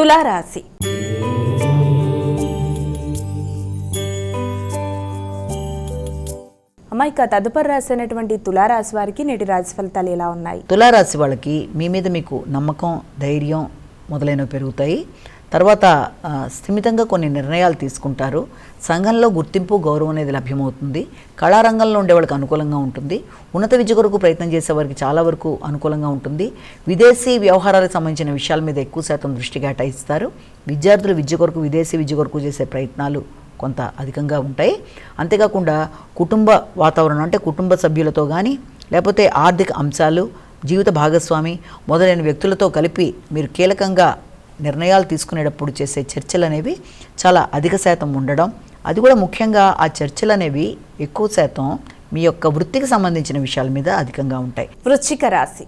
తులారాశి. అమ్మాయి తదుపరి రాశి అయినటువంటి తులారాశి వారికి నేటి రాశి ఫలితాలు ఎలా ఉన్నాయి? తులారాశి వాళ్ళకి మీ మీద మీకు నమ్మకం ధైర్యం మొదలైనవి పెరుగుతాయి. తర్వాత స్థిమితంగా కొన్ని నిర్ణయాలు తీసుకుంటారు. సంఘంలో గుర్తింపు గౌరవం అనేది లభ్యమవుతుంది. కళారంగంలో ఉండే వాళ్ళకి అనుకూలంగా ఉంటుంది. ఉన్నత విద్య కొరకు ప్రయత్నం చేసే వారికి చాలా వరకు అనుకూలంగా ఉంటుంది. విదేశీ వ్యవహారాలకు సంబంధించిన విషయాల మీద ఎక్కువ శాతం దృష్టి కేటాయిస్తారు. విద్యార్థులు విద్య కొరకు విదేశీ విద్య కొరకు చేసే ప్రయత్నాలు కొంత అధికంగా ఉంటాయి. అంతేకాకుండా కుటుంబ వాతావరణం అంటే కుటుంబ సభ్యులతో కానీ లేకపోతే ఆర్థిక అంశాలు జీవిత భాగస్వామి మొదలైన వ్యక్తులతో కలిపి మీరు కీలకంగా నిర్ణయాలు తీసుకునేటప్పుడు చేసే చర్చలు అనేవి చాలా అధిక శాతం ఉండడం. అది కూడా ముఖ్యంగా ఆ చర్చలు అనేవి ఎక్కువ శాతం మీ యొక్క వృత్తికి సంబంధించిన విషయాల మీద అధికంగా ఉంటాయి. వృశ్చిక రాశి.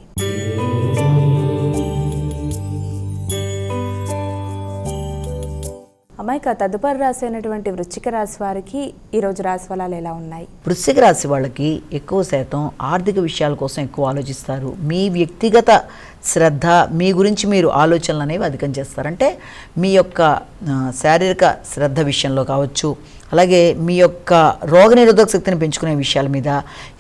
అమాయక తదుపరి రాశి అయినటువంటి వృశ్చిక రాశి వారికి ఈరోజు రాశి ఫలాలు ఎలా ఉన్నాయి? వృశ్చిక రాశి వాళ్ళకి ఎక్కువ శాతం ఆర్థిక విషయాల కోసం ఎక్కువ ఆలోచిస్తారు. మీ వ్యక్తిగత శ్రద్ధ మీ గురించి మీరు ఆలోచనలు అనేవి అధికం చేస్తారంటే మీ యొక్క శారీరక శ్రద్ధ విషయంలో కావచ్చు అలాగే మీ యొక్క రోగనిరోధక శక్తిని పెంచుకునే విషయాల మీద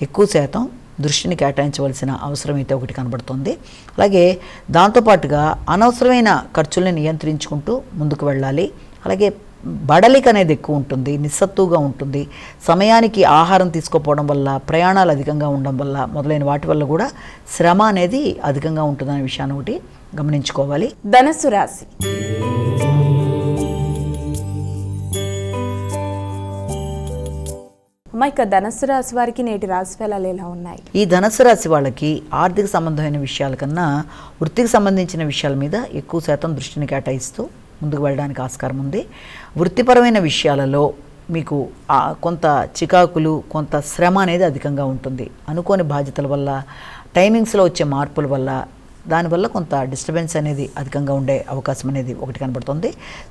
ఎక్కువ శాతం దృష్టిని కేటాయించవలసిన అవసరం అయితే ఒకటి కనబడుతుంది. అలాగే దాంతోపాటుగా అనవసరమైన ఖర్చుల్ని నియంత్రించుకుంటూ ముందుకు వెళ్ళాలి. అలాగే బడలిక అనేది ఎక్కువ ఉంటుంది నిస్సత్తుగా ఉంటుంది. సమయానికి ఆహారం తీసుకోకపోవడం వల్ల ప్రయాణాలు అధికంగా ఉండడం వల్ల మొదలైన వాటి వల్ల కూడా శ్రమ అనేది అధికంగా ఉంటుందనే విషయాన్ని ఒకటి గమనించుకోవాలి. ధనస్సు రాశి. అమ్మ ఇక ధనస్సు రాశి వారికి నేటి రాశి ఫలాలు ఎలా ఉన్నాయి? ఈ ధనుసు రాశి వాళ్ళకి ఆర్థిక సంబంధమైన విషయాల కన్నా వృత్తికి సంబంధించిన విషయాల మీద ఎక్కువ శాతం దృష్టిని కేటాయిస్తూ ముందుకు వెళ్ళడానికి ఆస్కారం ఉంది. వృత్తిపరమైన విషయాలలో మీకు కొంత చికాకులు కొంత శ్రమ అనేది అధికంగా ఉంటుంది. అనుకోని బాధ్యతల వల్ల టైమింగ్స్లో వచ్చే మార్పుల వల్ల దానివల్ల కొంత డిస్టర్బెన్స్ అనేది అధికంగా ఉండే అవకాశం అనేది ఒకటి కనబడుతుంది.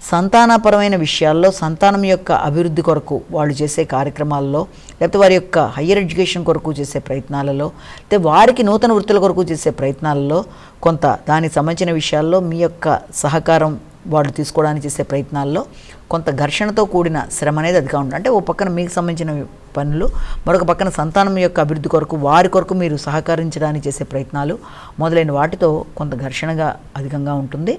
సంతానపరమైన విషయాల్లో సంతానం యొక్క అభివృద్ధి కొరకు వాళ్ళు చేసే కార్యక్రమాల్లో లేకపోతే వారి యొక్క హయ్యర్ ఎడ్యుకేషన్ కొరకు చేసే ప్రయత్నాలలో లేకపోతే వారికి నూతన వృత్తుల కొరకు చేసే ప్రయత్నాలలో కొంత దానికి సంబంధించిన విషయాల్లో మీ యొక్క సహకారం వాళ్ళు తీసుకోవడానికి చేసే ప్రయత్నాల్లో కొంత ఘర్షణతో కూడిన శ్రమ అనేది అధికంగా ఉంటుంది. అంటే ఓ పక్కన మీకు సంబంధించిన పనులు మరొక పక్కన సంతానం యొక్క అభివృద్ధి కొరకు వారి కొరకు మీరు సహకరించడానికి చేసే ప్రయత్నాలు మొదలైన వాటితో కొంత ఘర్షణగా అధికంగా ఉంటుంది.